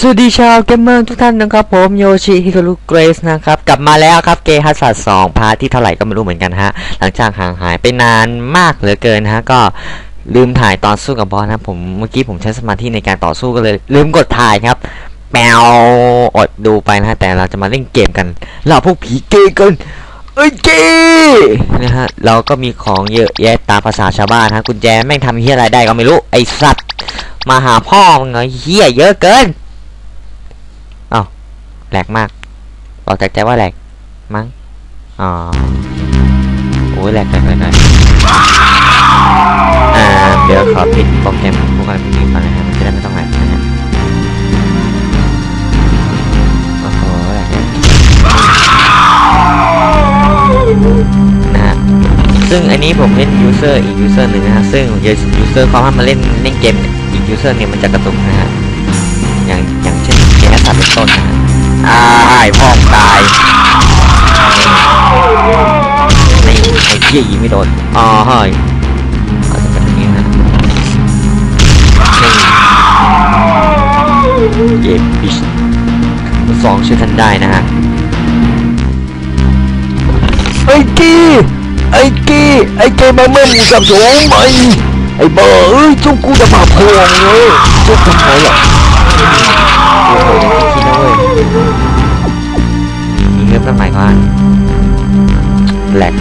สวัสดีชาวเกมเมอร์ทุกท่านนะครับผมโยชิฮิคารุเกรสนะครับกลับมาแล้วครับเกฮัสซัสองพาร์ทที่เท่าไหร่ก็ไม่รู้เหมือนกันฮะหลังจากห่างหายไปนานมากเหลือเกินฮะก็ลืมถ่ายตอนสู้กับบอสนะผมเมื่อกี้ผมใช้สมาธิในการต่อสู้ก็เลย ลืมกดถ่ายครับแปวอดดูไปนะฮะแต่เราจะมาเล่นเกมกัน เราพวกผีเกย์กันเอ้ยเกย์นะฮะเราก็มีของเยอะแยะตามภาษาชาวบ้านฮะกุญแจแม่งทำเฮียอะไรได้ก็ไม่รู้ไอสัตว์มาหาพ่อมึงเหรอเฮียเยอะเกิน แหลกมาก บอกจากใจว่าแหลก มั้ง อ๋อ โอ้ยแหลกแหลกเลยนะอ่า เดี๋ยวขอปิดโปรแกรมพวกอะไรพวกนี้ก่อนนะฮะมันจะได้ไม่ต้องแหลกนะฮะโอ้โหแหลกแหลกนะฮะ ซึ่งอันนี้ผมเล่นยูเซอร์อีกยูเซอร์หนึ่งนะฮะ ซึ่งยูเซอร์เขาให้มาเล่นเล่นเกมอีกยูเซอร์เนี่ยมันจะกระตุกนะฮะ อย่างอย่างเช่นเกมแอสซัสเป็นต้นนะฮะ อ่าไอ้พ่อมตายนี่ไอ้เหี้ยยิงไม่โดนอ๋อเฮ้ยก็จะเป็นอย่างนี้นะนี่เกมบิชสองช่วยท่านได้นะฮะไอ้กีไอ้กีไอ้เกมมาเมื่อมูกับสองใบไอ้เบอเอ้ยจุกกูจะมาพวงเลยจุกทำไมล่หคิดนะ เว้ยมีเรื่องต้นไม้ก่อนแหลก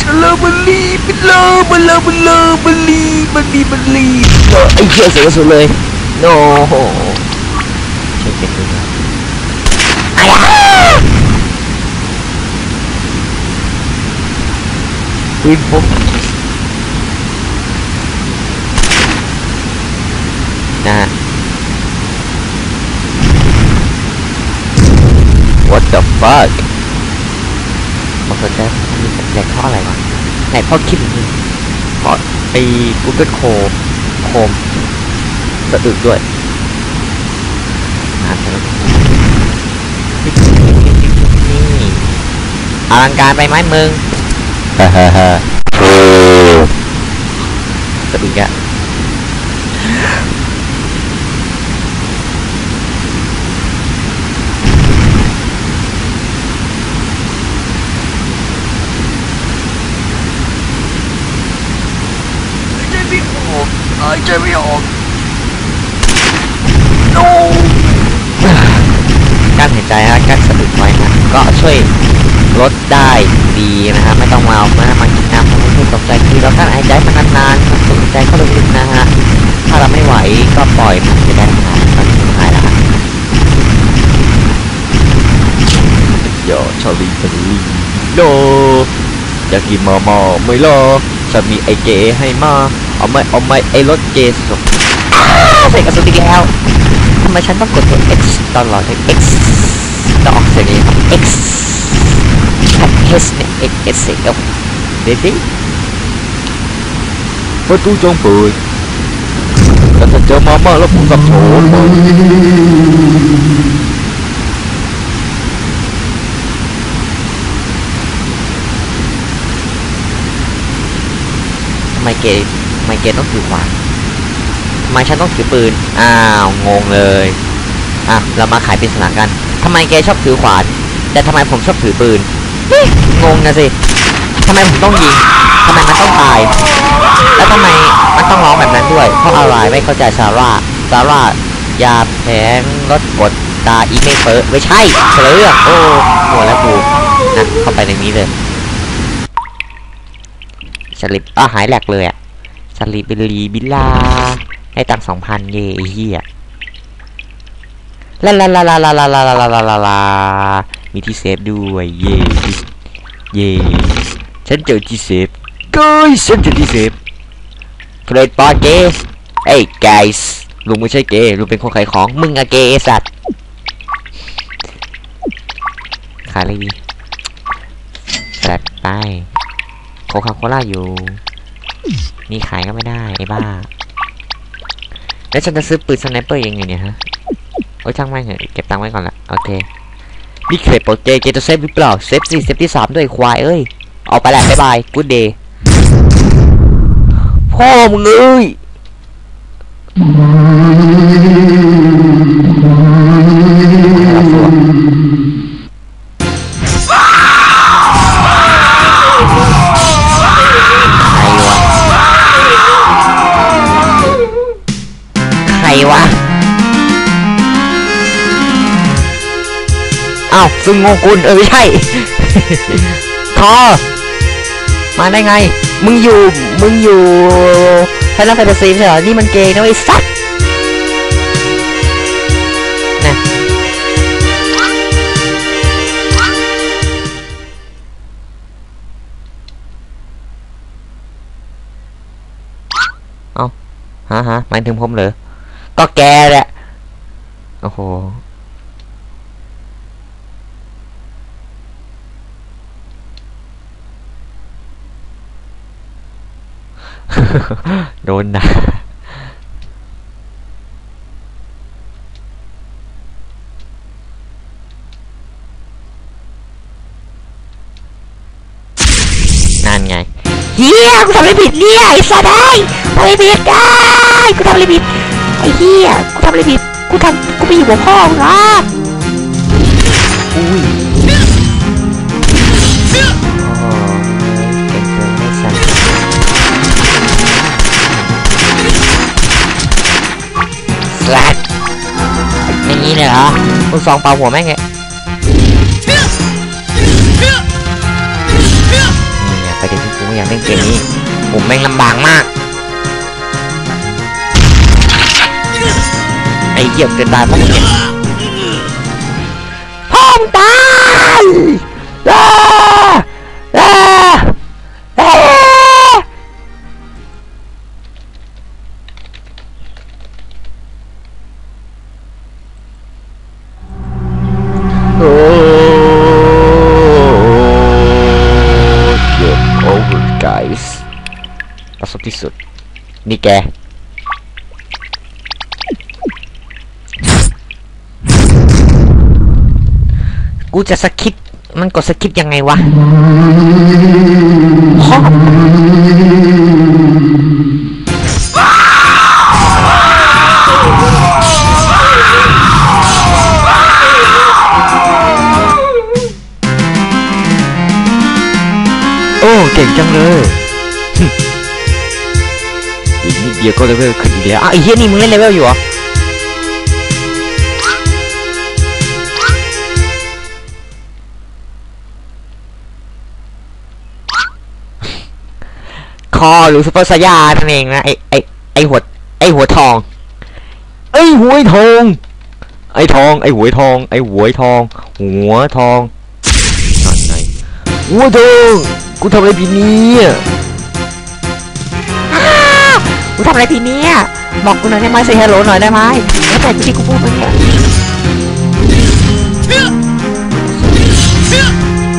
ชลาบัลลีบิลาบัลลาบัลลาบัลลีบัลลีบัลลีเออไอ้เหี้ยเสียสุดเลย โน้โหใช่เก็บด้วยไอ้ยาปืนพก นะฮะ What the fuck มาสนใจมีแหลกเพราะอะไรวะแหลกเพราะคลิปนี้เพราะไอ้ Google Chrome Chrome สะอึกด้วยนานแล้วนี่อลังการไปไหมมึงฮ่าฮ่าฮ่าสะอึกอะ ใจไม่ออกหายใจไม่ออก no การหายใจฮะการสะอึกไว้นะ ก็ช่วยลดได้ดีนะฮะไม่ต้องมาเอามามากินน้ำทำให้ตกใจคือเราการหายใจมานานๆสูดใจเข้าลึกๆนะฮะถ้าเราไม่ไหวก็ปล่อยมันจะได้หายตอนสุดท้ายแล้วฮะโยชอลีชอลีโลอยากกินมามาไม่รอฉันมีไอเจให้มาเอาไม่เอาไม่ไอรถเจสกใส่กระสุนอีกแล้วทำไมฉันต้องกดตัว X ตลอดเลย X ต้องออกเสียงนี้ X แท็บ H เนี่ย X S เอฟเด็ดดิประตูจงเปิดแต่ถ้าเจอมาม่าแล้วผมสับสนหมดทำไมเกย์ทำไมเกย์ต้องถือขวานทำไมฉันต้องถือปืน อ้าว งงเลย อะ เรามาขายปริศนากัน ทำไมแกชอบถือขวาน แต่ทำไมผมชอบถือปืน งงนะสิทำไมผมต้องยิงทำไมมันต้องตาย แล้วทำไมมันต้องร้องแบบนั้นด้วย เพราะอะไรไม่เข้าใจซาร่าซาร่ายาแผงรถกดตาอีเมเฟอร์ไม่ใช่เฉลยเรื่องโอ้หมดแล้วกูนะเข้าไปในนี้เลยสลิปอะหายแหลกเลยอะสลิปบิลลีบิลลาให้ตังสองพันเย่ไอ้เฮีย ลาลาลาลาลาลาลาลาลาลาลาลามีที่เซฟด้วย เย่เย่ฉันเจอที่เซฟก้ยฉันเจอที่เซฟเกรดปอเกสเอ้ย guys ลุงไม่ใช่เกย์ลุงเป็นคนขายของ มึงอะเกย์สัตว์ ขายอะไรดีแฟลตไปโคคาโคล่าอยู่ นี่ขายก็ไม่ได้ ไอ้บ้า แล้วฉันจะซื้อปืนสไนเปอร์ยังไงเนี่ยฮะ อ้ยช่างแม่งเหอะเก็บตังค์ไว้ก่อนละโอเคนี่เคยโปรเจเกจะเซฟหรือเปล่าเซฟสิเซฟที่สามด้วยควายเอ้ยออกไปแหละบ๊ายบายกูดเดย์พ่อมึงเอ้ย ซึ่งโงกุลเออไม่ใช่ทอมาได้ไง มึงอยู่ มึงอยู่ไฟนอลแฟนตาซีใช่เหรอ นี่มันเกย์นะไอ้สัตว์นะเอาฮะฮะหมายถึงผมเหรอ ก็แกแหละ โอ้โห โดนด่านั่นไงเฮียกูทำอะไรผิดเนี่ยไอ้สัตว์ไอ้ทำอะไรผิดได้กูทำอะไรผิดไอ้เฮียกูทำอะไรผิดกูทำกูไปอยู่กับพ่อมึงนะ อคุณสองเปล่าหัวแม่งไงนี่ไประเด็นที่กูไม่อยากเล่นเกมนี้ผมแม่งลำบากมาก ไอ้เหี้ยเกินตายเพราะมึงเนี่ยพ่อมงตาย นี่แก กูจะสคิปมันกดสคิปยังไงวะพ่อโอ้ เก่งจังเลย อีกนิดเดียวก็เลเวลขึ้นอีกแล้วอะไอ้เหี้ยนี่มึงเล่นเลเวลอยู่เหรอคอหรือซุปเปอร์ไซยานั่นเองนะไอไอไอหัวไอหัวทอง ไอหัวทอง ไอทอง ไอหัวทอง ไอหัวทอง หัวทองนั่นไงหัวทองกูทำอะไรผิดเนี่ยอ้า กูทำอะไรผิดเนี่ยบอกกูหน่อยได้ไหมเซฮัลโหลหน่อยได้ไหมแล้วแต่ที่กูพูดไปเนี่ย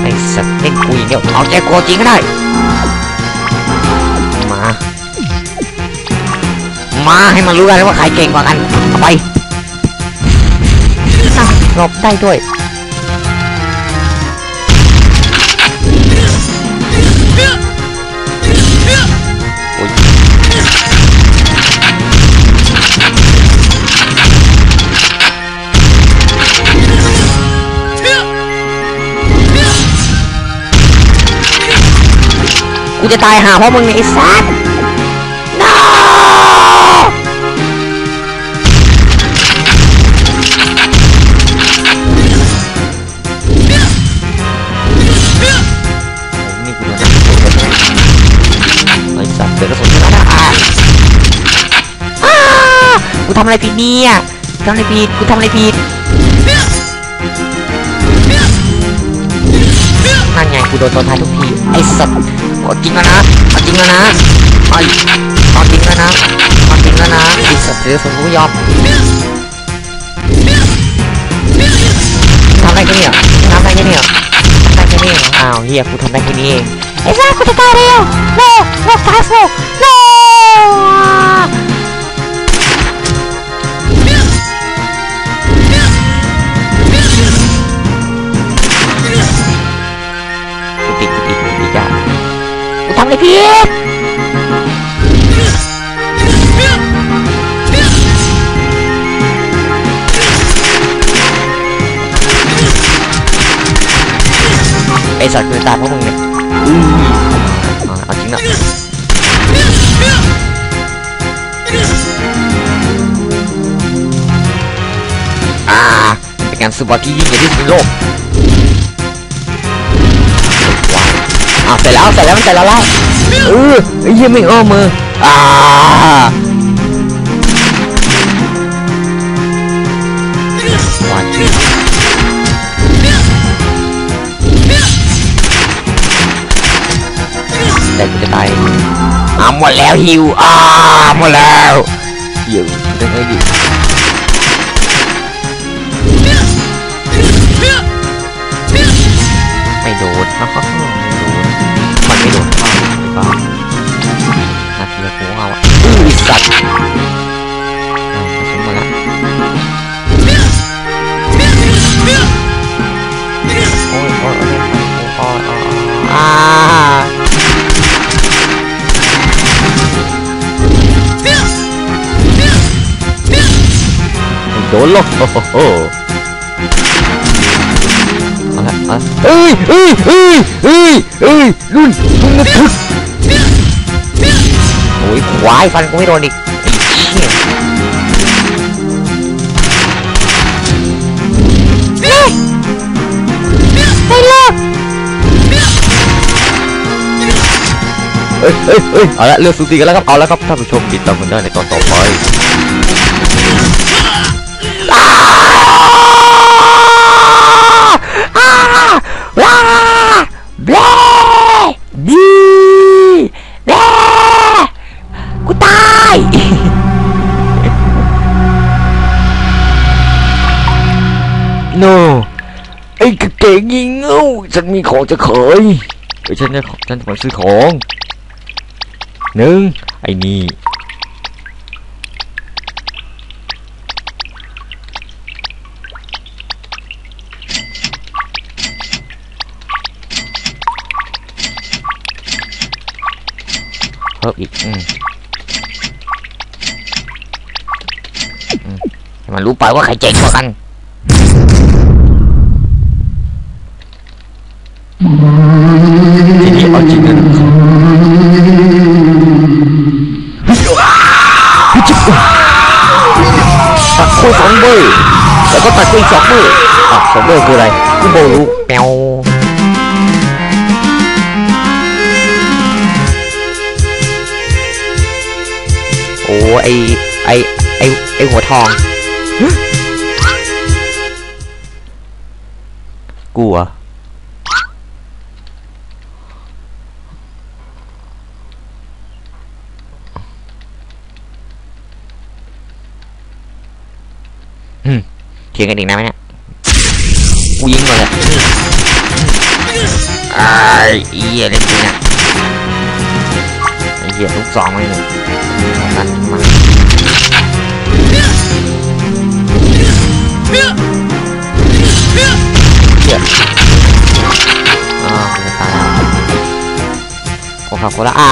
ไอสัตว์เล่นกูอย่างเดียวเอาใจกูจริงก็ได้ มา มาให้มันรู้กันว่าใครเก่งกว่ากันเอาไปอะหลบได้ด้วย กูจะตายหาเพราะมึงเนี่ยไอ้สัส no นี่กูโดนไอ้สัตว์เดี๋ยวกระสุนจะได้อะอ้ากูทำอะไรผิดเนี่ยกูทำอะไรผิดกูทำอะไรผิดนั่นไงกูโดนตัวท้ายทุกทีไอ้สัต ว์กดจริงแล้วนะเอาจริงแล้วนะไอ้เอาจริงแล้วนะเอาจริงแล้วนะดิสัตว์เดี๋ยวกระสุนกูไม่ยอมทำได้แค่นี้เหรอทำได้แค่นี้เหรอทำได้แค่นี้เหรออ้าวเฮียกูทำได้แค่นี้เองไอ้ซ่ากูจะตายแล้วโนโน้กูติดกูติด Pipit! ไอ้สัตว์กูตายเพราะมึงเนี่ยเอาจริงอ่ะอ่าเป็นการสุบากิยิงไปที่โลกาวอ่าเสร็จแล้วเสร็จแล้วมันเสร็จแล้วแล้วเออไอ้เหี้ยไม่อ้อมมืออ่าวันที่แต่กูจะตายอ่าหมดแล้วฮิวอ่าหมดแล้วฮิวได้ไงดิ โดนหรอกโอ้โหเอาละเอาละเอ้ยเอ้ยเอ้ยเอ้ยเอ้ยรุ่นรุ่นนะพุทธโอ้ยควายฟันกูไม่โดนอีกไอ้เชี่ยไม่เลิกเอ้ยเอ้ยเอ้ยเอาละเลือกสูสีกันแล้วครับ เอาละครับ ท่านผู้ชมติดตามกันได้ในตอนต่อไป อ้กเก๋งยิงเอ้าฉันมีของจะขยเอ้ยฉันจะฉันขอซื้อของหนึ่งไอ้นี่เพิ่มอีกอืมมันรู้ไปว่าใครเจ๋งกว่ากัน นี้เอาจริงนะตัดคู่สองเบอร์แล้วก็ตัดคู่สองเบอร์อะสองเบอร์คืออะไรคือโบลูแมวโอ้ไอไอไอไอหัวทองกลัว ถียงกันอีกนะไหมเนี่ยกูยิงหมดเลยไอ้เหี้ยเล่นจริงอะไอ้เหี้ยลูกสองเลยเนี่ยนั่นมาเหี้ยอ่ากูจะตายแล้วโอ้ครับกูละอ่า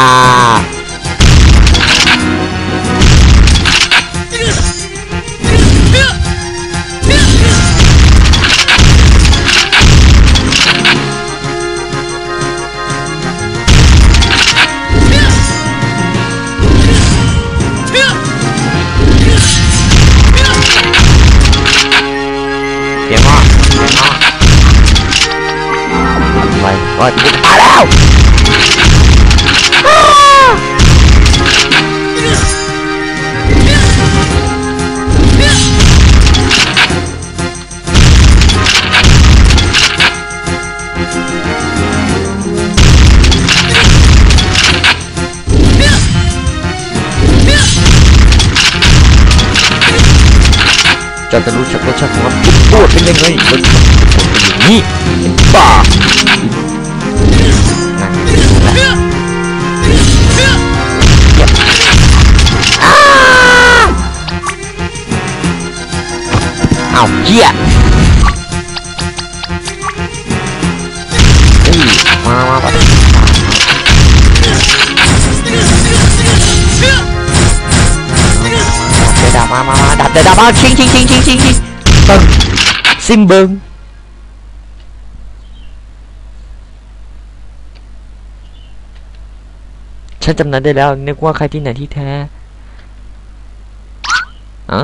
ว่าไปก็กูตายแล้วจะจะรู้ชักรสชาติของมันตัวเป็นยังไงรสชาติของมันเป็นอย่างนี้เป็นบ้า เหี้ยมามาปะเดี๋ยวดาบมามามาดับเดี๋ยวดาบมาชิงชิงชิงชิงชิงชิงบึ้งซิมบึ้งฉันจำนั้นได้แล้ว นึกว่าใครที่ไหนที่แท้อะ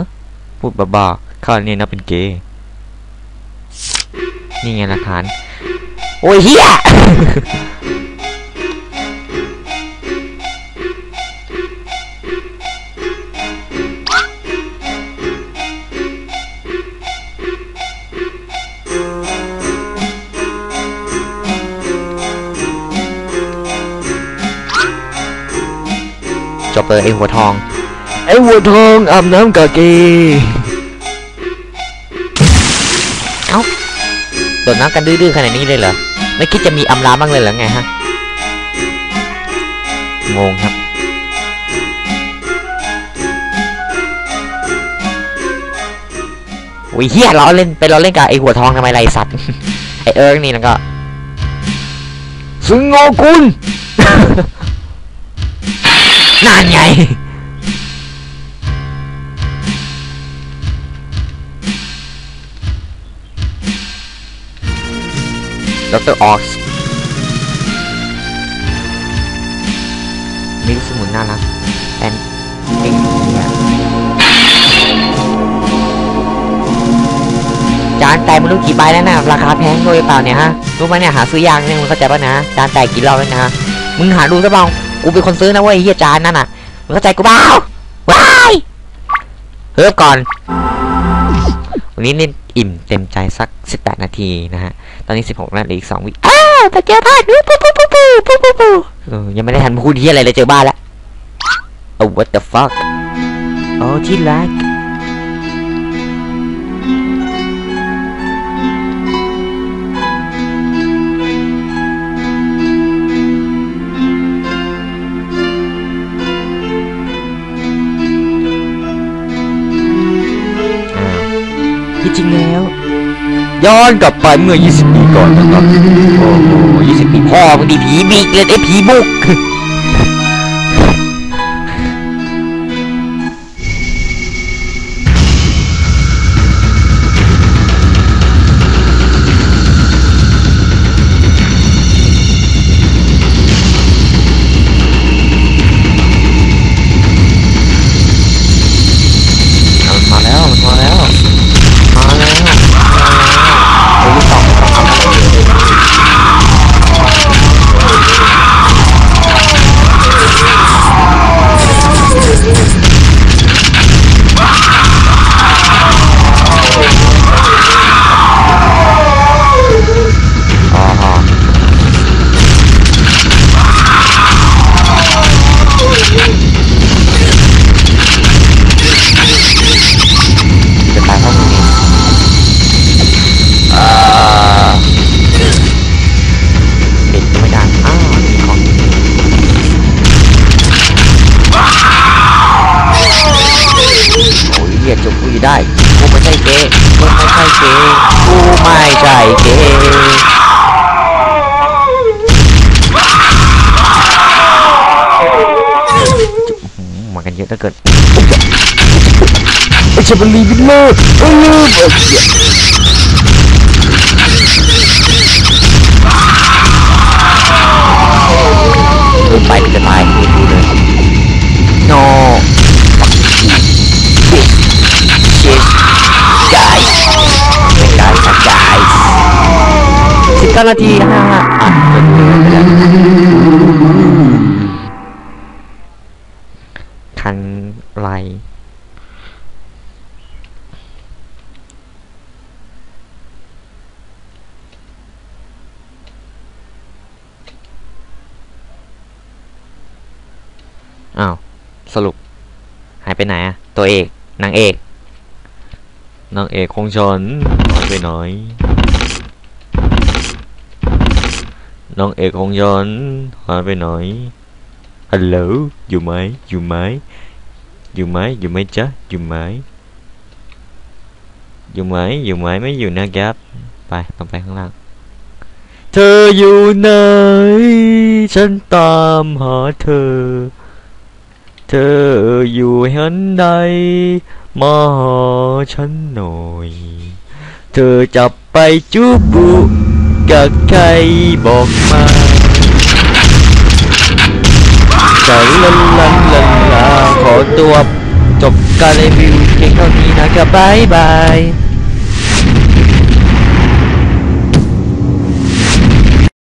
พูดบ้าๆ ข้าเนี่ยนะเป็นเกย์นี่ไงหลักฐาน โอ้ยเฮียจบเลยไอหัวทอง ไอหัวทองอาบน้ำกะเก โดดน้ำกันดื้อๆขนาดนี้เลยเหรอ ไม่คิดจะมีอำลาบ้างเลยเหรอไงฮะ งงครับโอ้ยเฮียเราเล่นไปเราเล่นกับไอหัวทองทำไมไรสัตว์ ไอเอิร์กนี่แล้วก็ซึงโงกุลนั่นไง ดรออกซ์มีลูกสมุนน่ารักแอนเอ็งเนียจานแตกไม่รู้กี่ใบแล้วนะราคาแพงด้วยเปล่าเนี่ยฮะรู้ไหมเนี่ยหาซื้อยากเนี่ยมึงเข้าใจป่ะนะจานแตกกี่รอบแล้วนะมึงหาดูซะเปล่ากูเป็นคนซื้อนะเว้ยเฮียจานนั่นน่ะมึงเข้าใจกูเปล่าว้ายเฮิบก่อนวันนี้เล่น อิ่มเต็มใจสัก 18 นาทีนะฮะ ตอนนี้ 16นาทีอีก 2 วิ อ้าวแต่เจอบ้านนู้ปุ๊บปุ๊บปุ๊บปุ๊บปุ๊บปุ๊บยังไม่ได้ทันพูดที่อะไรเลยเจอบ้านแล้ว Oh what the fuck โอ้ที่รัก จริงแล้ว ย้อนกลับไปเมื่อ 20 ปีก่อนนะครับ โอ้โห20 ปีพ่อมึงดีผีบิกเลยไอ้ผีบุก ลียกจบกูอยู่ได้กูไม่ใช่เกย์กูไม่ใช่เกย์กูไม่ใช่เกย์มากันเยอะเหลือเกินไอ้เชฟลีบินเลยเออเออเออไปจะตาย เก้านาทีห้าอะเกินไปแล้วคันไรอ้าว สรุป หายไปไหนอะตัวเอก นางเอก นางเอกของฉันหายไปไหน นางเอกของฉันหายไปหน่อยฮัลโหลอยู่ไหมอยู่ไหมอยู่ไหมอยู่ไหมจ๊ะอยู่ไหมอยู่ไหมอยู่ไหมไม่อยู่นะครับไปต้องไปข้างล่าง เธออยู่ไหน ฉันตามหาเธอ เธออยู่หันใด มาหาฉันหน่อย เธอจะไปจูบุ จากใครบอกมาใจลาลาลาลาลาขอตัวจบการรีวิวเพียงเท่านี้นะครับบายบาย